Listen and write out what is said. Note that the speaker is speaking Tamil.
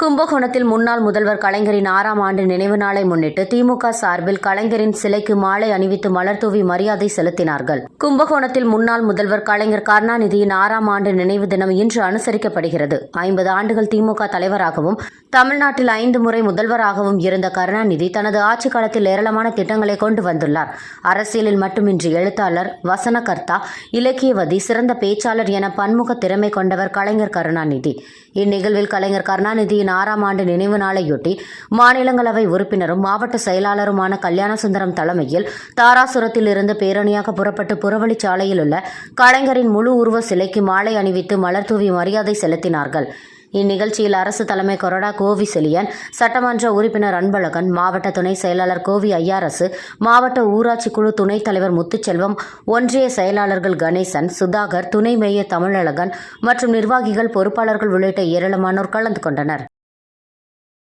கும்பகோணத்தில் முன்னாள் முதல்வர் கலைஞரின் ஆறாம் ஆண்டு நினைவு நாளை முன்னிட்டு திமுக சார்பில் கலைஞரின் சிலைக்கு மாலை அணிவித்து மலர் தூவி மரியாதை செலுத்தினார்கள். கும்பகோணத்தில் முன்னாள் முதல்வர் கலைஞர் கருணாநிதியின் ஆறாம் ஆண்டு நினைவு தினம் இன்று அனுசரிக்கப்படுகிறது. ஐம்பது ஆண்டுகள் திமுக தலைவராகவும் தமிழ்நாட்டில் ஐந்து முறை முதல்வராகவும் இருந்த கருணாநிதி தனது ஆட்சி காலத்தில் ஏராளமான திட்டங்களை கொண்டு வந்துள்ளார். அரசியலில் மட்டுமின்றி எழுத்தாளர் வசனகர்த்தா இலக்கியவதி சிறந்த பேச்சாளர் என பன்முக திறமை கொண்டவர் கலைஞர் கருணாநிதி. இந்நிகழ்வில் கலைஞர் கருணாநிதியின் ஆறாம் ஆண்டு நினைவு நாளையொட்டி மாநிலங்களவை உறுப்பினரும் மாவட்ட செயலாளருமான கல்யாண சுந்தரம் தலைமையில் தாராசுரத்தில் இருந்து பேரணியாக புறப்பட்டு புறவழிச்சாலையில் உள்ள கலைஞரின் முழு உருவ சிலைக்கு மாலை அணிவித்து மலர் தூவி மரியாதை செலுத்தினார்கள். இந்நிகழ்ச்சியில் அரசு தலைமை கொறடா கோவி செலியன் சட்டமன்ற உறுப்பினர் அன்பழகன் மாவட்ட துணை செயலாளர் கோவி ஐயாரசு மாவட்ட ஊராட்சி குழு துணைத் தலைவர் முத்துச்செல்வம் ஒன்றிய செயலாளர்கள் கணேசன் சுதாகர் துணை மேயர் தமிழழகன் மற்றும் நிர்வாகிகள் பொறுப்பாளர்கள் உள்ளிட்ட ஏராளமானோர் கலந்து கொண்டனர்.